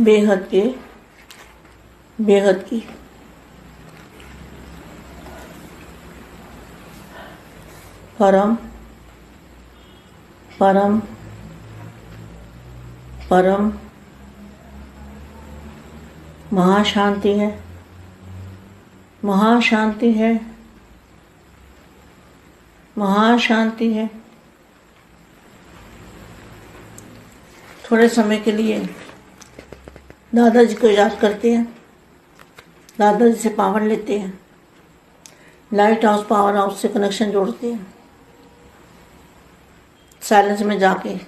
बेहद के, बेहद की। परम परम परम। महाशांति है। महाशांति है। महाशांति है। थोड़े समय के लिए दादाजी को याद करते हैं। दादाजी से पावर लेते हैं। लाइट हाउस पावर हाउस से कनेक्शन जोड़ते हैं। साइलेंस में जाके।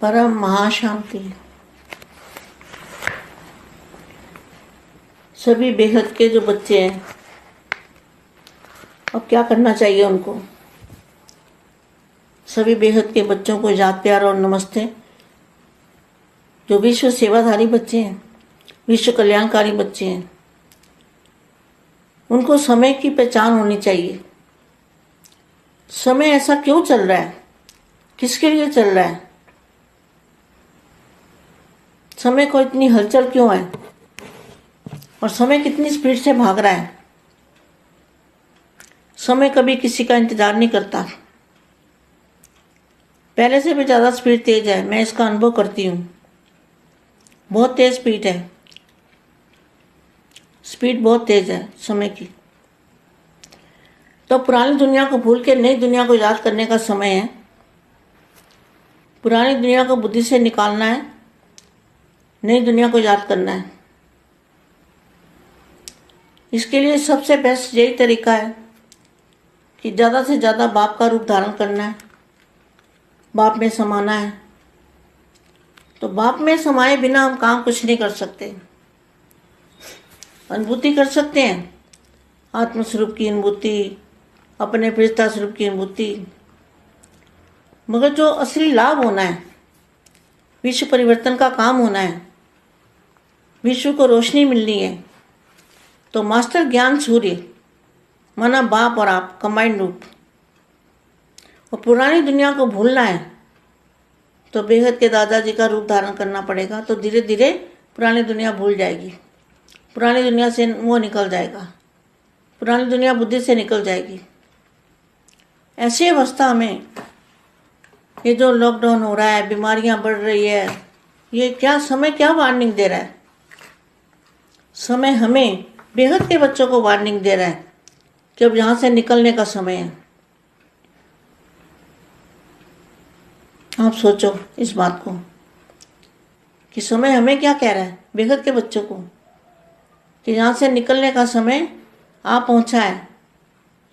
परम महाशांति। सभी बेहद के जो बच्चे हैं, अब क्या करना चाहिए उनको? सभी बेहद के बच्चों को याद प्यार और नमस्ते। जो विश्व सेवाधारी बच्चे हैं, विश्व कल्याणकारी बच्चे हैं, उनको समय की पहचान होनी चाहिए। समय ऐसा क्यों चल रहा है? किसके लिए चल रहा है? समय को इतनी हलचल क्यों है? और समय कितनी स्पीड से भाग रहा है। समय कभी किसी का इंतज़ार नहीं करता। पहले से भी ज़्यादा स्पीड तेज है, मैं इसका अनुभव करती हूँ। बहुत तेज स्पीड है। स्पीड बहुत तेज है समय की। तो पुरानी दुनिया को भूल के नई दुनिया को याद करने का समय है। पुरानी दुनिया को बुद्धि से निकालना है। नई दुनिया को याद करना है। इसके लिए सबसे बेस्ट यही तरीका है कि ज़्यादा से ज़्यादा बाप का रूप धारण करना है। बाप में समाना है। तो बाप में समाए बिना हम काम कुछ नहीं कर सकते। अनुभूति कर सकते हैं। आत्मस्वरूप की अनुभूति, अपने प्रियता स्वरूप की अनुभूति। मगर जो असली लाभ होना है, विश्व परिवर्तन का काम होना है। विश्व को रोशनी मिलनी है। तो मास्टर ज्ञान सूर्य माना बाप और आप कंबाइंड रूप। और पुरानी दुनिया को भूलना है तो बेहद के दादाजी का रूप धारण करना पड़ेगा तो धीरे धीरे पुरानी दुनिया भूल जाएगी। पुरानी दुनिया से वो निकल जाएगा। पुरानी दुनिया बुद्धि से निकल जाएगी। ऐसी अवस्था में ये जो लॉकडाउन हो रहा है, बीमारियाँ बढ़ रही है, ये क्या, समय क्या वार्निंग दे रहा है? समय हमें बेहद के बच्चों को वार्निंग दे रहा है कि अब यहाँ से निकलने का समय है। आप सोचो इस बात को कि समय हमें क्या कह रहा है, बेहद के बच्चों को, कि यहाँ से निकलने का समय आ पहुँचा है,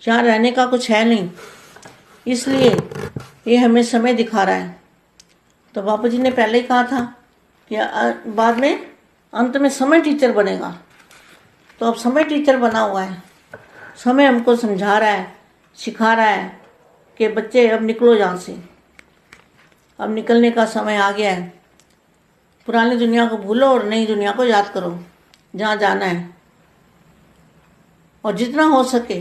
यहाँ रहने का कुछ है नहीं, इसलिए ये हमें समय दिखा रहा है। तो बापू जी ने पहले ही कहा था कि बाद में अंत में समय टीचर बनेगा। तो अब समय टीचर बना हुआ है। समय हमको समझा रहा है, सिखा रहा है कि बच्चे अब निकलो यहाँ से। अब निकलने का समय आ गया है। पुरानी दुनिया को भूलो और नई दुनिया को याद करो, जहाँ जाना है। और जितना हो सके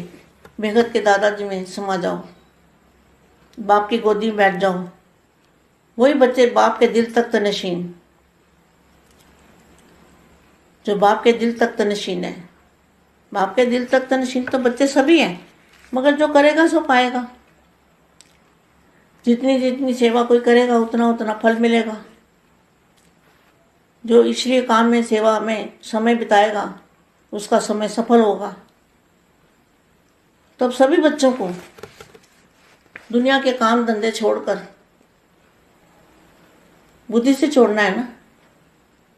बेगत के दादाजी में समा जाओ। बाप की गोदी में बैठ जाओ। वही बच्चे बाप के दिल तक तनशीन। जो बाप के दिल तक तनशीन है। बाप के दिल तक तनशीन तो बच्चे सभी हैं। मगर जो करेगा, सो पाएगा। जितनी जितनी सेवा कोई करेगा, उतना उतना फल मिलेगा। जो ईश्वरीय काम में, सेवा में समय बिताएगा, उसका समय सफल होगा। तो सभी बच्चों को दुनिया के काम धंधे छोड़कर, बुद्धि से छोड़ना है ना।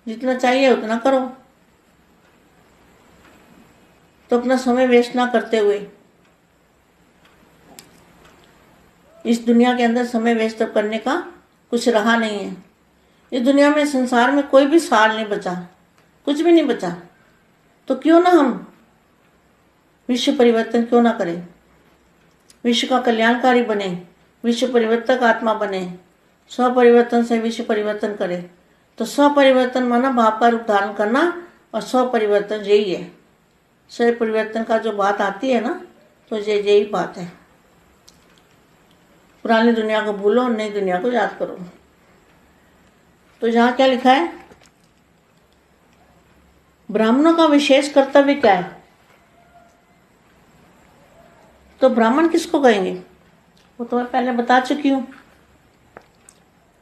जितना चाहिए उतना करो। तो अपना समय वेस्ट ना करते हुए। इस दुनिया के अंदर समय वेस्ट करने का कुछ रहा नहीं है। इस दुनिया में संसार में कोई भी सार नहीं बचा, कुछ भी नहीं बचा। तो क्यों ना हम विश्व परिवर्तन क्यों ना करें? विश्व का कल्याणकारी बने, विश्व परिवर्तक आत्मा बने, स्वपरिवर्तन से विश्व परिवर्तन करें। तो स्वपरिवर्तन माना भाव का रूप धारण करना और स्वपरिवर्तन यही है। शरीर परिवर्तन का जो बात आती है ना तो ये यही बात है। पुरानी दुनिया को भूलो, नई दुनिया को याद करो। तो यहाँ क्या लिखा है? ब्राह्मणों का विशेष कर्तव्य क्या है? तो ब्राह्मण किसको कहेंगे? वो तो मैं पहले बता चुकी हूँ।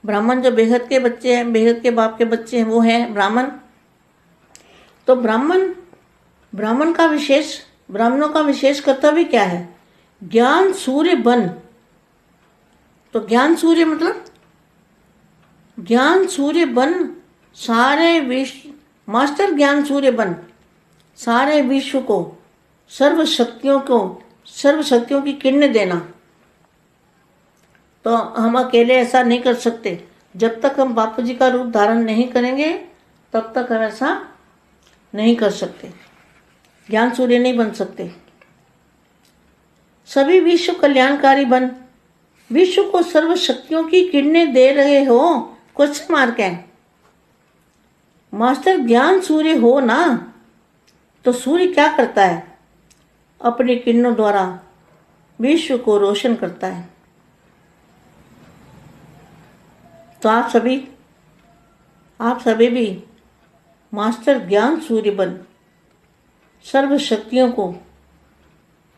ब्राह्मण जो बेहद के बच्चे हैं, बेहद के बाप के बच्चे हैं, वो हैं ब्राह्मण। तो ब्राह्मण ब्राह्मण का विशेष, ब्राह्मणों का विशेष कर्तव्य क्या है? ज्ञान सूर्य बन। तो ज्ञान सूर्य मतलब? ज्ञान सूर्य बन, सारे विश्व मास्टर ज्ञान सूर्य बन। सारे विश्व को सर्व शक्तियों को सर्व शक्तियों की किरण देना। तो हम अकेले ऐसा नहीं कर सकते। जब तक हम बापू जी का रूप धारण नहीं करेंगे, तब तक हम ऐसा नहीं कर सकते। ज्ञान सूर्य नहीं बन सकते। सभी विश्व कल्याणकारी बन। विश्व को सर्व शक्तियों की किरणें दे रहे हो क्वेश्चन मार्क है। मास्टर ज्ञान सूर्य हो ना तो सूर्य क्या करता है? अपनी किरणों द्वारा विश्व को रोशन करता है। तो आप सभी आप सभी भी मास्टर ज्ञान सूर्य बन। सर्व शक्तियों को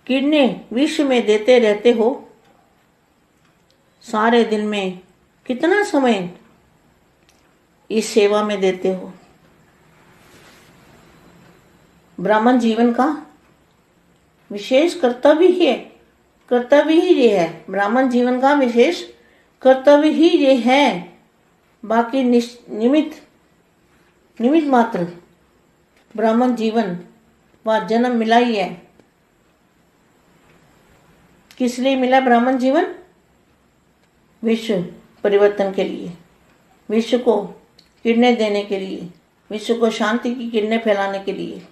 किरणें विश्व में देते रहते हो। सारे दिन में कितना समय इस सेवा में देते हो? ब्राह्मण जीवन का विशेष कर्तव्य ही है, कर्तव्य ही ये है। ब्राह्मण जीवन का विशेष कर्तव्य ही ये है। बाकी निमित्त निमित्त मात्र ब्राह्मण जीवन व जन्म मिला ही है। किस लिए मिला ब्राह्मण जीवन? विश्व परिवर्तन के लिए। विश्व को किरणें देने के लिए। विश्व को शांति की किरणें फैलाने के लिए।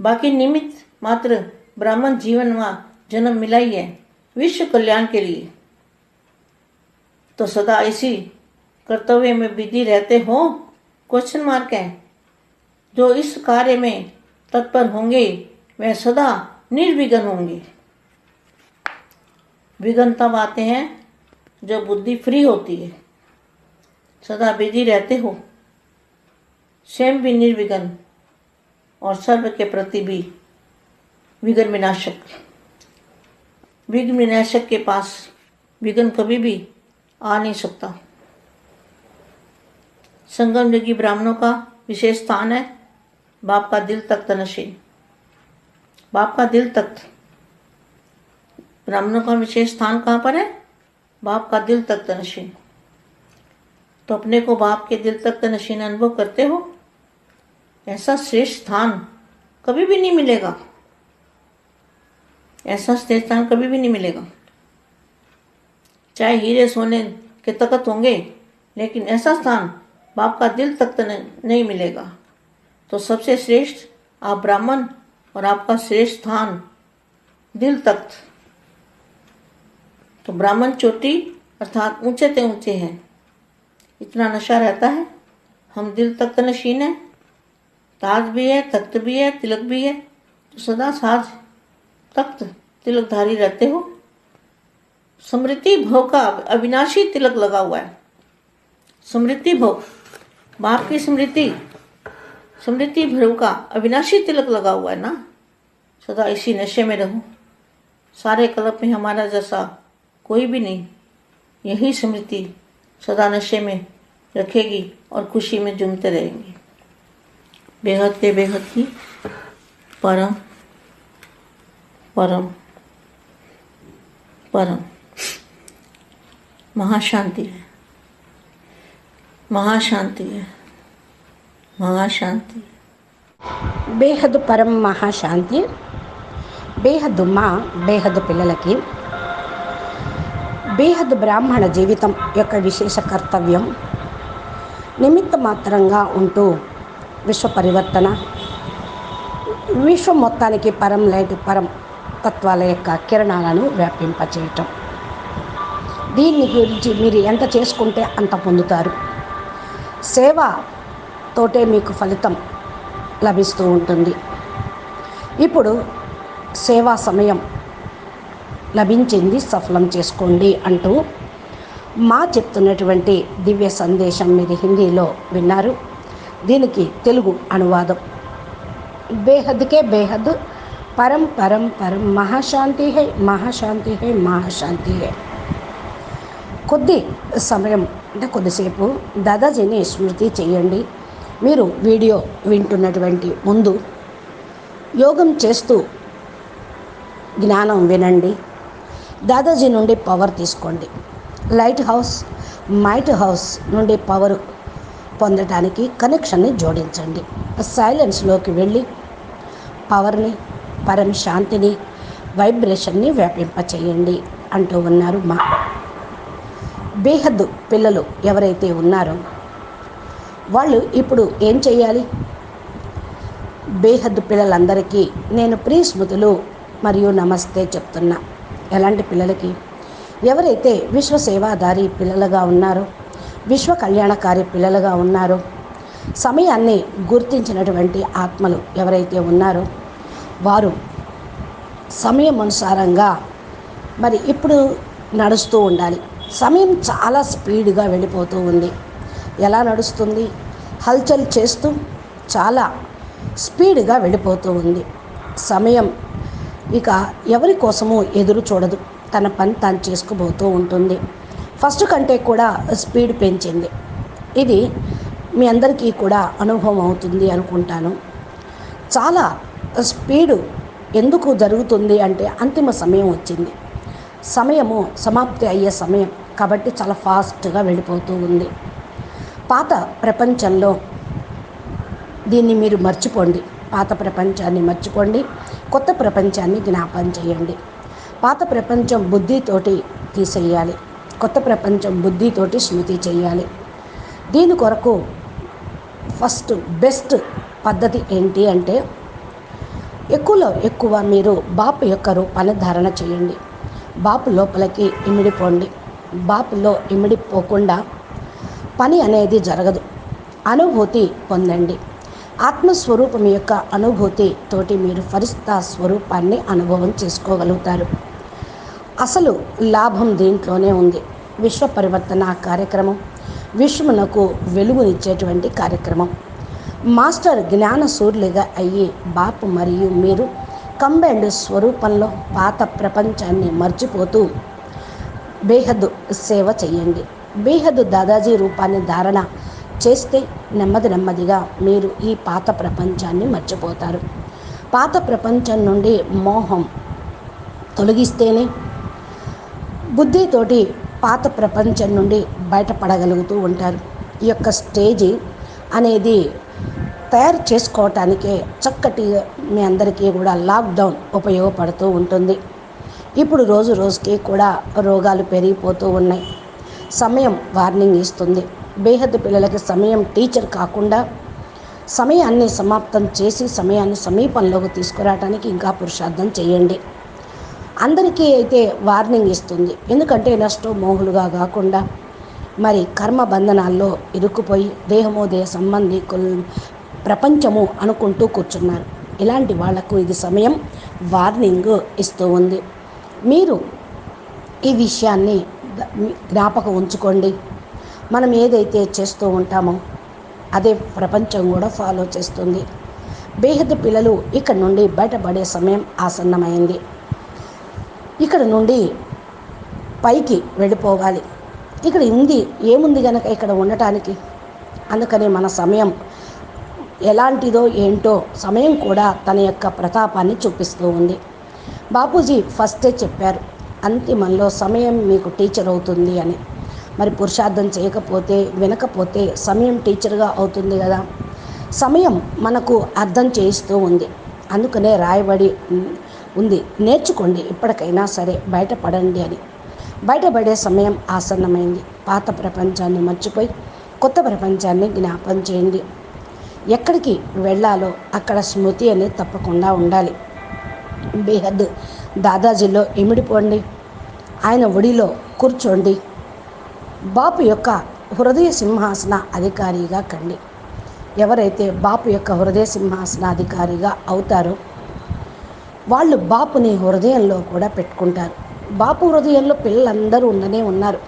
बाकी निमित्त मात्र ब्राह्मण जीवन व जन्म मिला ही है विश्व कल्याण के लिए। तो सदा इसी कर्तव्य में विधि रहते हो? क्वेश्चन मार्क है। जो इस कार्य में तत्पर होंगे वह सदा निर्विघ्न होंगे। विघ्न तब आते हैं जब बुद्धि फ्री होती है। सदा बिज़ी रहते हो। स्वयं भी निर्विघ्न और सर्व के प्रति भी विघ्न विनाशक विघ्न विनाशक के पास विघ्न कभी भी आ नहीं सकता। संगम योगी ब्राह्मणों का विशेष स्थान है। बाप का दिल तख्त नशीन बाप का दिल तख्त। ब्राह्मणों का विशेष स्थान कहाँ पर है? बाप का दिल तख्त नशीन तो अपने को बाप के दिल तख्त नशीन अनुभव करते हो? ऐसा श्रेष्ठ स्थान कभी भी नहीं मिलेगा। ऐसा श्रेष्ठ स्थान कभी भी नहीं मिलेगा। चाहे हीरे सोने के तकत होंगे, लेकिन ऐसा स्थान बाप का दिल तख्त नहीं मिलेगा। तो सबसे श्रेष्ठ आप ब्राह्मण और आपका श्रेष्ठ स्थान दिल तख्त। तो ब्राह्मण चोटी अर्थात ऊँचे ते ऊँचे हैं। इतना नशा रहता है, हम दिल तख्त नशीन है, ताज भी है, तख्त भी है, तिलक भी है तो सदा साज तख्त तिलकधारी रहते हो। स्मृति भोग का अविनाशी तिलक लगा हुआ है। स्मृति भोग बाप की स्मृति स्मृति भ्रव का अविनाशी तिलक लगा हुआ है ना? सदा इसी नशे में रहो। सारे कल्प में हमारा जैसा कोई भी नहीं। यही स्मृति सदा नशे में रखेगी और खुशी में झूमते रहेंगे। बेहद के बेहद ही परम परम परम महाशांति है। महाशांति है। మహాశాంతి. బేహదు పరం మహాశాంతి. బేహద్దు మా బేహద్దు పిల్లలకి. బేహదు బ్రాహ్మణ జీవితం యొక్క విశేష కర్తవ్యం. నిమిత్త మాత్రంగా ఉంటూ విశ్వ పరివర్తన. విశ్వం మొత్తానికి పరం లైట్ పరం తత్వాల యొక్క కిరణాలను వ్యాపింపచేయటం. దీన్ని గురించి మీరు ఎంత చేసుకుంటే అంత పొందుతారు. సేవ తోటే మీకు ఫలితం లభిస్తూ ఉంటుంది. ఇప్పుడు సేవా సమయం. లభించింది సఫలం చేసుకోండి అంటూ మా చెప్తున్నటువంటి దివ్య సందేశం మీరు హిందీలో విన్నారు. దీనికి తెలుగు అనువాదం. బేహద్కే బేహద్ పరం పరం పరం మహాశాంతి హై మహాశాంతి హై మహాశాంతి హై. కొద్ది సమయం అంటే కొద్దిసేపు దాదాజీని స్మృతి చేయండి. మీరు వీడియో వింటున్నటువంటి ముందు యోగం చేస్తూ జ్ఞానం వినండి. దాదాజీ నుండి పవర్ తీసుకోండి. లైట్ హౌస్ మైట్ హౌస్ నుండి పవర్ పొందటానికి కనెక్షన్ని జోడించండి. సైలెన్స్లోకి వెళ్ళి పవర్ని పరం శాంతిని వైబ్రేషన్ని వ్యాపింపచేయండి అంటూ ఉన్నారు మా బేహద్దు పిల్లలు ఎవరైతే ఉన్నారో వాళ్ళు ఇప్పుడు ఏం చేయాలి బేహద్దు పిల్లలందరికీ నేను ప్రియ స్మృతులు మరియు నమస్తే చెప్తున్నా. ఎలాంటి పిల్లలకి? ఎవరైతే విశ్వసేవాదారి పిల్లలుగా ఉన్నారో విశ్వ కళ్యాణకారి పిల్లలుగా ఉన్నారో సమయాన్ని గుర్తించినటువంటి ఆత్మలు ఎవరైతే ఉన్నారో వారు సమయం అనుసారంగా మరి ఇప్పుడు నడుస్తూ ఉండాలి. సమయం చాలా స్పీడ్గా వెళ్ళిపోతూ ఉంది. ఎలా నడుస్తుంది? హల్చల్ చేస్తూ చాలా స్పీడ్గా వెళ్ళిపోతూ ఉంది. సమయం ఇక ఎవరి కోసము ఎదురు చూడదు. తన పని తాను చేసుకుపోతూ ఉంటుంది. ఫస్ట్ కంటే కూడా స్పీడ్ పెంచింది. ఇది మీ అందరికీ కూడా అనుభవం అవుతుంది అనుకుంటాను. చాలా స్పీడు ఎందుకు జరుగుతుంది అంటే అంతిమ సమయం వచ్చింది. సమయము సమాప్తి అయ్యే సమయం కాబట్టి చాలా ఫాస్ట్గా వెళ్ళిపోతూ ఉంది. పాత ప్రపంచంలో దీన్ని మీరు మర్చిపోండి. పాత ప్రపంచాన్ని మర్చిపోండి. కొత్త ప్రపంచాన్ని జ్ఞాపం చేయండి. పాత ప్రపంచం బుద్ధితోటి తీసేయాలి. కొత్త ప్రపంచం బుద్ధితోటి స్మృతి చేయాలి. దీని కొరకు ఫస్ట్ బెస్ట్ పద్ధతి ఏంటి అంటే ఎక్కువలో ఎక్కువ మీరు బాపు యొక్క రూపాన్ని ధారణ చేయండి. బాపు లోపలికి ఇమిడిపోండి. బాపులో ఇమిడిపోకుండా పని అనేది జరగదు. అనుభూతి పొందండి. ఆత్మస్వరూపం యొక్క అనుభూతి తోటి మీరు ఫరిస్తా స్వరూపాన్ని అనుభవం చేసుకోగలుగుతారు. అసలు లాభం దీంట్లోనే ఉంది. విశ్వ పరివర్తన కార్యక్రమం విశ్వమునకు వెలుగునిచ్చేటువంటి కార్యక్రమం. మాస్టర్ జ్ఞాన సూర్యులుగా అయ్యి బాపు మరియు మీరు కంబైండ్ స్వరూపంలో పాత ప్రపంచాన్ని మర్చిపోతూ బేహద్దు సేవ చేయండి. బేహద్ దాదాజీ రూపాన్ని ధారణ చేస్తే నెమ్మది నెమ్మదిగా మీరు ఈ పాత ప్రపంచాన్ని మర్చిపోతారు. పాత ప్రపంచం నుండి మోహం తొలగిస్తేనే బుద్ధితోటి పాత ప్రపంచం నుండి బయటపడగలుగుతూ ఉంటారు. ఈ యొక్క స్టేజీ అనేది తయారు చేసుకోవటానికే చక్కటి మీ అందరికీ కూడా లాక్డౌన్ ఉపయోగపడుతూ ఉంటుంది. ఇప్పుడు రోజు రోజుకి కూడా రోగాలు పెరిగిపోతూ ఉన్నాయి. సమయం వార్నింగ్ ఇస్తుంది. బేహద్ పిల్లలకి సమయం టీచర్ కాకుండా సమయాన్ని సమాప్తం చేసి సమయాన్ని సమీపంలోకి తీసుకురావడానికి ఇంకా పురుషార్థం చేయండి. అందరికీ అయితే వార్నింగ్ ఇస్తుంది. ఎందుకంటే నష్టం మోహులుగా కాకుండా మరి కర్మ బంధనాల్లో ఇరుక్కుపోయి దేహమో దేహ సంబంధికులు ప్రపంచము అనుకుంటూ కూర్చున్నారు. ఇలాంటి వాళ్ళకు ఇది సమయం వార్నింగ్ ఇస్తూ ఉంది. మీరు ఈ విషయాన్ని జ్ఞాపకం ఉంచుకోండి. మనం ఏదైతే చేస్తూ ఉంటామో అదే ప్రపంచం కూడా ఫాలో చేస్తుంది. బేహద పిల్లలు ఇక్కడ నుండి బయటపడే సమయం ఆసన్నమైంది. ఇక్కడ నుండి పైకి వెళ్ళిపోవాలి. ఇక్కడ ఉంది ఏముంది గనక ఇక్కడ ఉండటానికి? అందుకని మన సమయం ఎలాంటిదో ఏంటో సమయం కూడా తన యొక్క ప్రతాపాన్ని చూపిస్తూ ఉంది. బాపూజీ ఫస్టే చెప్పారు అంతిమంలో సమయం మీకు టీచర్ అవుతుంది అని. మరి పురుషార్థం చేయకపోతే వినకపోతే సమయం టీచర్గా అవుతుంది కదా. సమయం మనకు అర్థం చేయిస్తూ ఉంది. అందుకనే రాయబడి ఉంది. నేర్చుకోండి ఇప్పటికైనా సరే బయటపడండి అని. బయటపడే సమయం ఆసన్నమైంది. పాత ప్రపంచాన్ని మర్చిపోయి కొత్త ప్రపంచాన్ని జ్ఞాపం చేయండి. ఎక్కడికి వెళ్ళాలో అక్కడ స్మృతి అనేది తప్పకుండా ఉండాలి. బేహద్ దాదాజీలో ఇమిడిపోండి. ఆయన ఒడిలో కూర్చోండి. బాపు యొక్క హృదయ సింహాసన అధికారిగా కండి. ఎవరైతే బాపు యొక్క హృదయ సింహాసన అధికారిగా అవుతారో వాళ్ళు బాపుని హృదయంలో కూడా పెట్టుకుంటారు. బాపు హృదయంలో పిల్లలందరూ ఉండనే ఉన్నారు.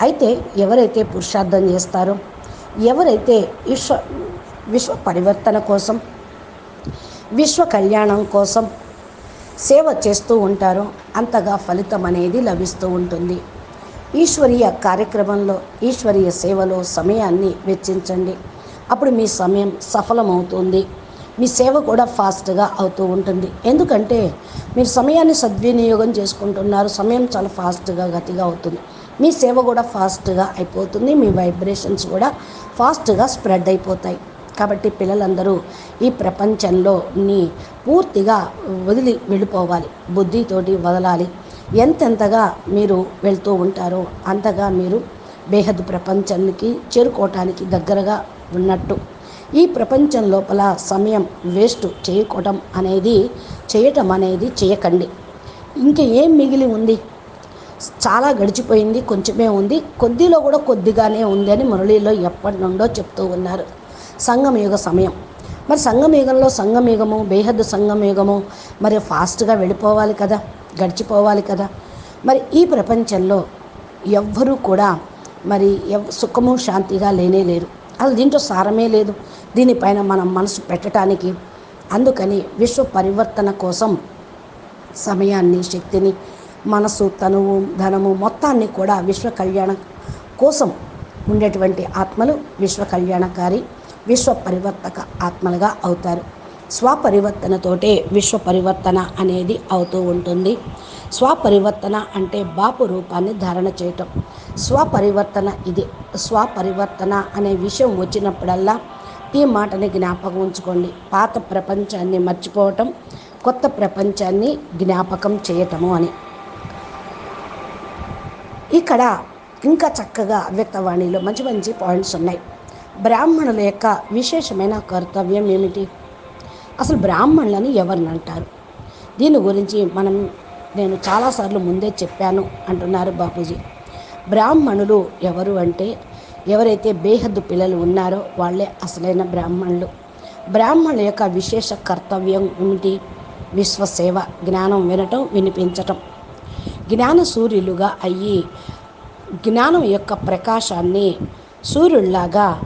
అయితే ఎవరైతే పురుషార్థం చేస్తారో ఎవరైతే విశ్వ విశ్వ పరివర్తన కోసం విశ్వ కళ్యాణం కోసం సేవ చేస్తూ ఉంటారో అంతగా ఫలితం అనేది లభిస్తూ ఉంటుంది. ఈశ్వరీయ కార్యక్రమంలో ఈశ్వరీయ సేవలో సమయాన్ని వెచ్చించండి. అప్పుడు మీ సమయం సఫలమవుతుంది. మీ సేవ కూడా ఫాస్ట్గా అవుతూ ఉంటుంది. ఎందుకంటే మీరు సమయాన్ని సద్వినియోగం చేసుకుంటున్నారు. సమయం చాలా ఫాస్ట్గా గతిగా అవుతుంది. మీ సేవ కూడా ఫాస్ట్గా అయిపోతుంది. మీ వైబ్రేషన్స్ కూడా ఫాస్ట్గా స్ప్రెడ్ అయిపోతాయి. కాబట్టి పిల్లలందరూ ఈ ప్రపంచంలోని పూర్తిగా వదిలి వెళ్ళిపోవాలి. బుద్ధితోటి వదలాలి. ఎంతెంతగా మీరు వెళ్తూ ఉంటారో అంతగా మీరు బేహద్ ప్రపంచానికి చేరుకోవటానికి దగ్గరగా ఉన్నట్టు. ఈ ప్రపంచం లోపల సమయం వేస్ట్ చేయకోవటం అనేది చేయటం అనేది చేయకండి. ఇంకా ఏం మిగిలి ఉంది? చాలా గడిచిపోయింది కొంచెమే ఉంది. కొద్దిలో కూడా కొద్దిగానే ఉంది అని మురళీలో ఎప్పటి నుండో చెప్తూ ఉన్నారు. సంగమయుగ సమయం. మరి సంగమయుగంలో సంగమయుగము బేహద్దు సంగమయుగము మరి ఫాస్ట్గా వెళ్ళిపోవాలి కదా గడిచిపోవాలి కదా. మరి ఈ ప్రపంచంలో ఎవ్వరూ కూడా మరి ఎవ్ సుఖము శాంతిగా లేనే లేరు. అసలు దీంట్లో సారమే లేదు. దీనిపైన మనం మనసు పెట్టడానికి అందుకని విశ్వ పరివర్తన కోసం సమయాన్ని శక్తిని మనసు తనువు ధనము మొత్తాన్ని కూడా విశ్వ కళ్యాణ కోసం ఉండేటువంటి ఆత్మలు విశ్వ కళ్యాణకారి విశ్వ పరివర్తక ఆత్మలుగా అవుతారు. స్వపరివర్తనతోటే విశ్వ పరివర్తన అనేది అవుతూ ఉంటుంది. స్వపరివర్తన అంటే బాపు రూపాన్ని ధారణ చేయటం. స్వపరివర్తన ఇది స్వపరివర్తన అనే విషయం వచ్చినప్పుడల్లా ఈ మాటని జ్ఞాపకం ఉంచుకోండి. పాత ప్రపంచాన్ని మర్చిపోవటం కొత్త ప్రపంచాన్ని జ్ఞాపకం చేయటము అని. ఇక్కడ ఇంకా చక్కగా వ్యక్తవాణిలో మంచి మంచి పాయింట్స్ ఉన్నాయి. బ్రాహ్మణుల యొక్క విశేషమైన కర్తవ్యం ఏమిటి? అసలు బ్రాహ్మణులని ఎవరిని అంటారు? దీని గురించి మనం నేను చాలాసార్లు ముందే చెప్పాను అంటున్నారు బాపూజీ. బ్రాహ్మణులు ఎవరు అంటే ఎవరైతే బేహద్దు పిల్లలు ఉన్నారో వాళ్ళే అసలైన బ్రాహ్మణులు. బ్రాహ్మణుల యొక్క విశేష కర్తవ్యం ఏమిటి? విశ్వసేవ జ్ఞానం వినటం వినిపించటం. జ్ఞాన సూర్యులుగా అయ్యి జ్ఞానం యొక్క ప్రకాశాన్ని సూర్యుల్లాగా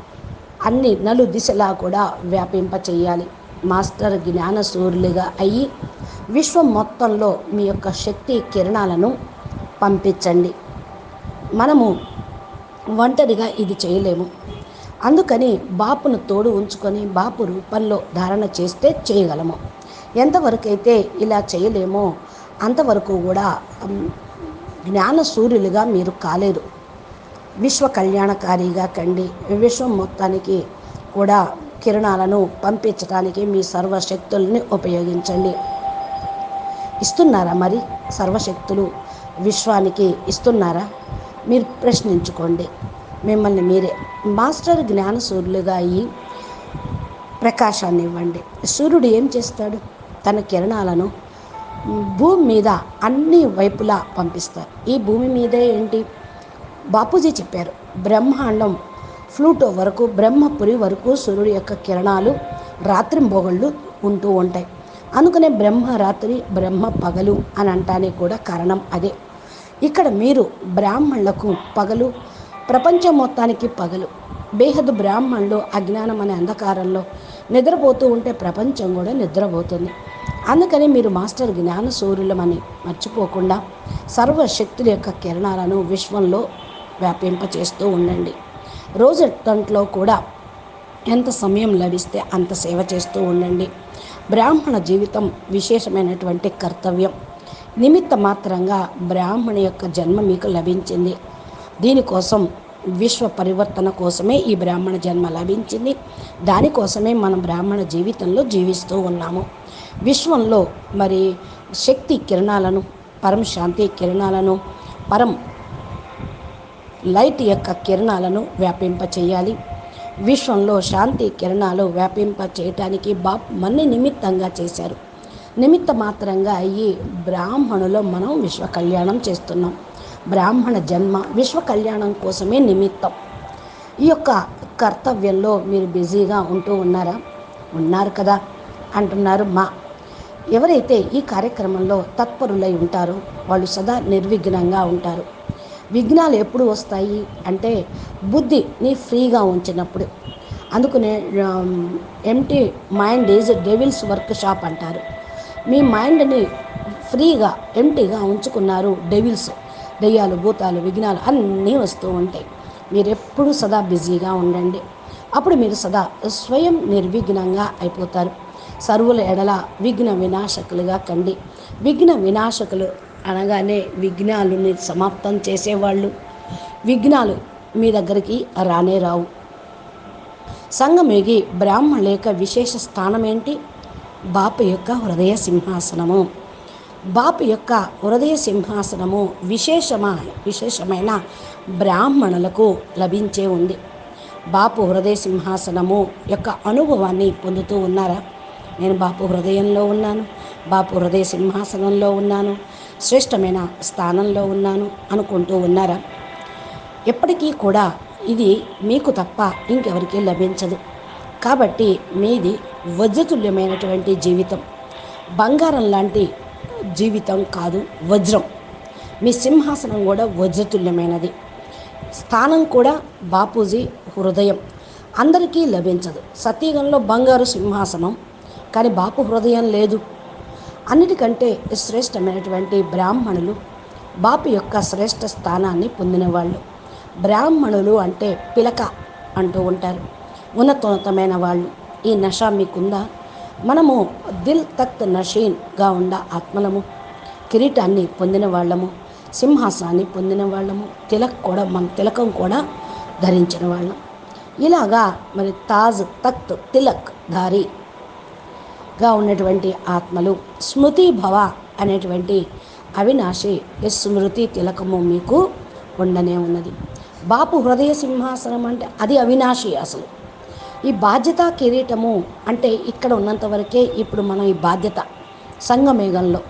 అన్ని నలు దిశలా కూడా వ్యాపింప చేయాలి మాస్టర్ జ్ఞాన సూర్యులుగా అయ్యి విశ్వం మొత్తంలో మీ యొక్క శక్తి కిరణాలను పంపించండి. మనము ఒంటరిగా ఇది చేయలేము. అందుకని బాపును తోడు ఉంచుకొని బాపు రూపంలో ధారణ చేస్తే చేయగలము. ఎంతవరకైతే ఇలా చేయలేమో అంతవరకు కూడా జ్ఞాన సూర్యులుగా మీరు కాలేరు విశ్వ కళ్యాణకారిగా కండి. విశ్వం మొత్తానికి కూడా కిరణాలను పంపించడానికి మీ సర్వశక్తుల్ని ఉపయోగించండి. ఇస్తున్నారా మరి? సర్వశక్తులు విశ్వానికి ఇస్తున్నారా? మీరు ప్రశ్నించుకోండి. మిమ్మల్ని మీరే. మాస్టర్ జ్ఞాన సూర్యులుగా అయ్యి ప్రకాశాన్ని ఇవ్వండి. సూర్యుడు ఏం చేస్తాడు? తన కిరణాలను భూమి మీద అన్ని వైపులా పంపిస్తారు ఈ భూమి మీదే ఏంటి? బాపూజీ చెప్పారు. బ్రహ్మాండం ఫ్లూటో వరకు బ్రహ్మపురి వరకు సూర్యుడి యొక్క కిరణాలు రాత్రింబొగళ్ళు ఉంటూ ఉంటాయి. అందుకనే బ్రహ్మ రాత్రి బ్రహ్మ పగలు అని అంటానికి కూడా కారణం అదే. ఇక్కడ మీరు బ్రాహ్మణులకు పగలు ప్రపంచం మొత్తానికి పగలు బేహద్ బ్రాహ్మణులు అజ్ఞానం అనే అంధకారంలో నిద్రపోతూ ఉంటే ప్రపంచం కూడా నిద్రపోతుంది. అందుకని మీరు మాస్టర్ జ్ఞాన సూర్యులమని మర్చిపోకుండా సర్వశక్తుల యొక్క కిరణాలను విశ్వంలో వ్యాపింపచేస్తూ ఉండండి. రోజంట్లో కూడా ఎంత సమయం లభిస్తే అంత సేవ చేస్తూ ఉండండి. బ్రాహ్మణ జీవితం విశేషమైనటువంటి కర్తవ్యం. నిమిత్త మాత్రంగా బ్రాహ్మణి యొక్క జన్మ మీకు లభించింది. దీనికోసం విశ్వ పరివర్తన కోసమే ఈ బ్రాహ్మణ జన్మ లభించింది. దానికోసమే మనం బ్రాహ్మణ జీవితంలో జీవిస్తూ ఉన్నాము. విశ్వంలో మరి శక్తి కిరణాలను పరం శాంతి కిరణాలను పరం లైట్ యొక్క కిరణాలను వ్యాపింప చేయాలి విశ్వంలో శాంతి కిరణాలు వ్యాపింప చేయటానికి బాప్ మన్ని నిమిత్తంగా చేశారు. నిమిత్త మాత్రంగా అయ్యి బ్రాహ్మణులో మనం విశ్వ కళ్యాణం చేస్తున్నాం. బ్రాహ్మణ జన్మ విశ్వ కళ్యాణం కోసమే నిమిత్తం. ఈ యొక్క కర్తవ్యంలో మీరు బిజీగా ఉంటూ ఉన్నారా? ఉన్నారు కదా అంటున్నారు మా. ఎవరైతే ఈ కార్యక్రమంలో తత్పరులై ఉంటారో వాళ్ళు సదా నిర్విఘ్నంగా ఉంటారు. విఘ్నాలు ఎప్పుడు వస్తాయి అంటే బుద్ధిని ఫ్రీగా ఉంచినప్పుడు. అందుకనే empty mind is devil's workshop అంటారు. మీ మైండ్ని ఫ్రీగా ఎంటీగా ఉంచుకున్నారు డెవిల్స్ దెయ్యాలు భూతాలు విఘ్నాలు అన్నీ వస్తూ ఉంటాయి. మీరు ఎప్పుడు సదా బిజీగా ఉండండి. అప్పుడు మీరు సదా స్వయం నిర్విఘ్నంగా అయిపోతారు. సర్వుల ఎడల విఘ్న వినాశకులుగా కండి. విఘ్న వినాశకులు అనగానే విఘ్నాలని సమాప్తం చేసేవాళ్ళు. విఘ్నాలు మీ దగ్గరికి రానే రావు. సంగమేగి బ్రాహ్మణుల యొక్క విశేష స్థానం ఏంటి బాపు యొక్క హృదయ సింహాసనము. బాపు యొక్క హృదయ సింహాసనము విశేషమా? విశేషమైన బ్రాహ్మణులకు లభించే ఉంది. బాపు హృదయ సింహాసనము యొక్క అనుభవాన్ని పొందుతూ ఉన్నారా? నేను బాపు హృదయంలో ఉన్నాను. బాపు హృదయ సింహాసనంలో ఉన్నాను. శ్రేష్టమైన స్థానంలో ఉన్నాను అనుకుంటూ ఉన్నారా? ఎప్పటికీ కూడా ఇది మీకు తప్ప ఇంకెవరికి లభించదు. కాబట్టి మీది వజ్రతుల్యమైనటువంటి జీవితం. బంగారం లాంటి జీవితం కాదు వజ్రం. మీ సింహాసనం కూడా వజ్రతుల్యమైనది. స్థానం కూడా బాపూజీ హృదయం. అందరికీ లభించదు. సతీగంలో బంగారు సింహాసనం. కానీ బాపు హృదయం లేదు. అన్నిటికంటే శ్రేష్టమైనటువంటి బ్రాహ్మణులు బాపు యొక్క శ్రేష్ఠ స్థానాన్ని పొందినవాళ్ళు. బ్రాహ్మణులు అంటే పిలక అంటూ ఉంటారు. ఉన్నతోన్నతమైన వాళ్ళు. ఈ నష మీకుందా? మనము దిల్ తక్త్ నషీన్గా ఉండ ఆత్మలము. కిరీటాన్ని పొందిన వాళ్ళము సింహాసనాన్ని పొందిన వాళ్ళము తిలక్ కూడా మన తిలకం కూడా ధరించిన వాళ్ళం ఇలాగా మరి తాజ్ తక్త్ తిలక్ ధారి గా ఉన్నటువంటి ఆత్మలు. స్మృతి భవ అనేటువంటి అవినాశి స్మృతి తిలకము మీకు ఉండనే ఉన్నది. బాపు హృదయ సింహాసనం అంటే అది అవినాశి అసలు. ఈ బాధ్యత కిరీటము అంటే ఇక్కడ ఉన్నంత వరకే ఇప్పుడు మనం ఈ బాధ్యత సంగమేఘంలో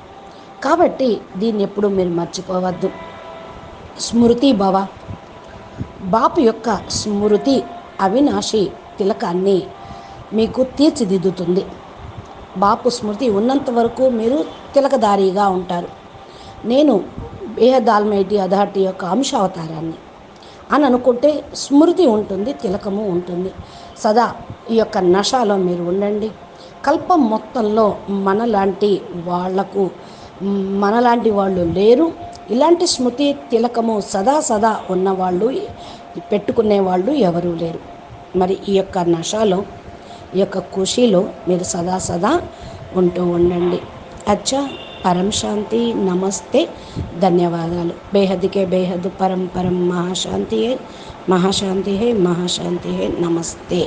కాబట్టి దీన్ని ఎప్పుడు మీరు మర్చిపోవద్దు. స్మృతి భవ. బాపు యొక్క స్మృతి అవినాశి తిలకాన్ని మీకు తీర్చిదిద్దుతుంది. బాపు స్మృతి ఉన్నంత వరకు మీరు తిలకదారిగా ఉంటారు. నేను బేహదాల్మేటి అథారిటీ యొక్క అంశావతారాన్ని. అని అనుకుంటే స్మృతి ఉంటుంది తిలకము ఉంటుంది. సదా ఈ యొక్క నషాలో మీరు ఉండండి. కల్పం మొత్తంలో మనలాంటి వాళ్ళకు మనలాంటి వాళ్ళు లేరు. ఇలాంటి స్మృతి తిలకము సదా సదా ఉన్నవాళ్ళు పెట్టుకునే వాళ్ళు ఎవరూ లేరు. మరి ఈ యొక్క నషాలో యొక్క ఖుషీలో మీరు సదా సదా ఉంటూ ఉండండి. అచ్చా పరం శాంతి నమస్తే ధన్యవాదాలు. బేహద్కే బేహద్ పరం పరం మహాశాంతి హే మహాశాంతి హే మహాశాంతి హే నమస్తే.